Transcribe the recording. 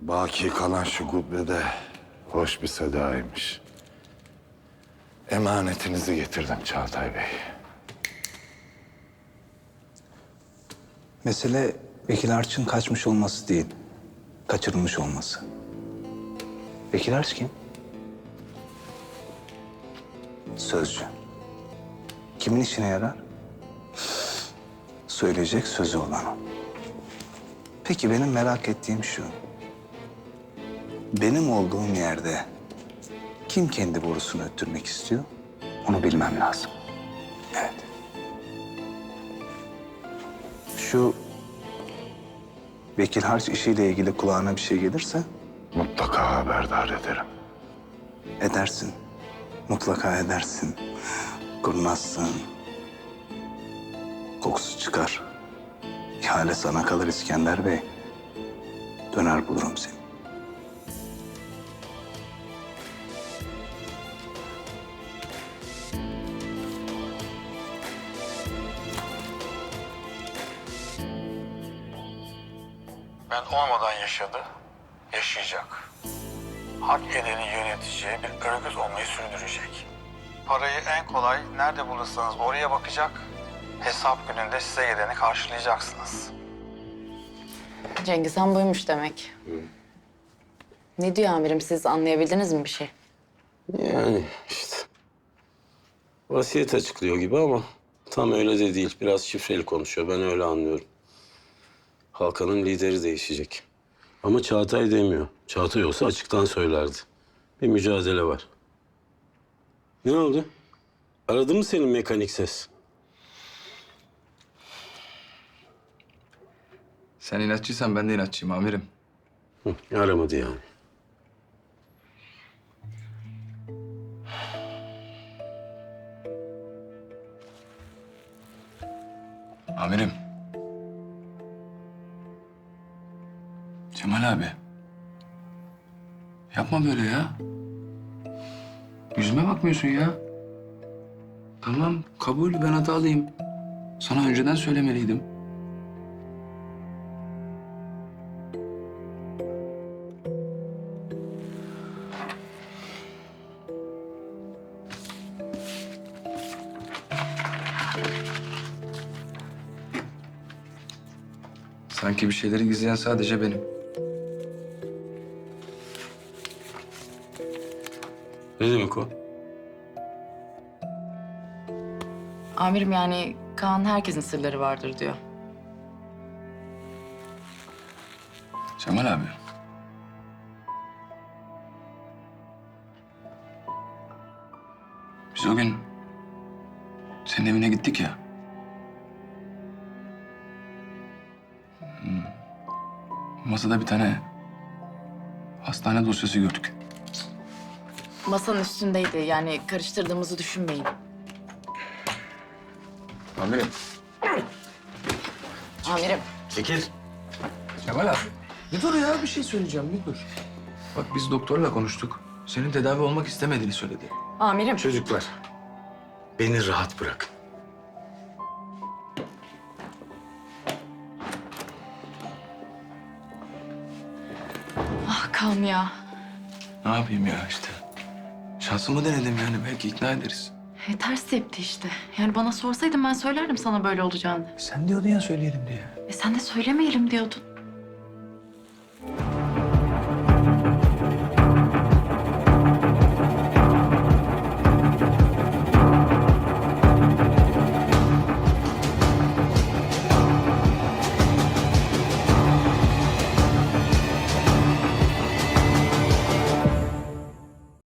Baki kalan şu kubbede hoş bir sedaymış. Emanetinizi getirdim Çağatay Bey. Mesele Vekil Arç'ın kaçmış olması değil, kaçırılmış olması. Vekil Arç kim? Sözcü. Kimin işine yarar? Söyleyecek sözü olan o. Peki benim merak ettiğim şu. Benim olduğum yerde kim kendi borusunu öttürmek istiyor? Onu bilmem lazım. Evet. Şu vekil harç işiyle ilgili kulağına bir şey gelirse Mutlaka haberdar ederim. edersin. Mutlaka edersin. Kurnazsın. Kokusu çıkar. İhale sana kalır İskender Bey. Döner bulurum seni. Ben olmadan yaşadı, yaşayacak. Hak edeni yöneteceği bir örgüt olmayı sürdürecek. Parayı en kolay nerede bulursanız oraya bakacak. Hesap gününde size geleni karşılayacaksınız. Cengiz Han buymuş demek. Ne diyor amirim siz anlayabildiniz mi bir şey? Yani işte. Vasiyet açıklıyor gibi ama tam öyle de değil. Biraz şifreli konuşuyor. Ben öyle anlıyorum. Halkanın lideri değişecek. Ama Çağatay demiyor. Çağatay olsa açıktan söylerdi. Bir mücadele var. Ne oldu? Aradı mı senin mekanik ses? Sen inatçıysan ben de inatçıyım amirim. Hı, aramadı yani. Amirim. Cemal abi. Yapma böyle ya. Yüzüme bakmıyorsun ya. Tamam kabul ben hatalıyım. Sana önceden söylemeliydim. Sanki bir şeyleri gizleyen sadece benim. Ne demek o? Amirim yani Kaan herkesin sırları vardır diyor. Cemal abi. Biz o gün senin evine gittik ya. Hmm. Masada bir tane hastane dosyası gördük. Masanın üstündeydi yani karıştırdığımızı düşünmeyin. Amirim. Amirim. Çekil. Cemal abi. Bir dur ya bir şey söyleyeceğim bir dur. Bak biz doktorla konuştuk. Senin tedavi olmak istemediğini söyledi. Amirim. Çocuklar, beni rahat bırakın. Ah Kaan ya. Ne yapayım ya işte. Şansımı denedim yani belki ikna ederiz. E, ters tepti işte. Yani bana sorsaydın ben söylerdim sana böyle olacağını. Sen diyordun ya söyleyelim diye. E sen de söylemeyelim diyordun.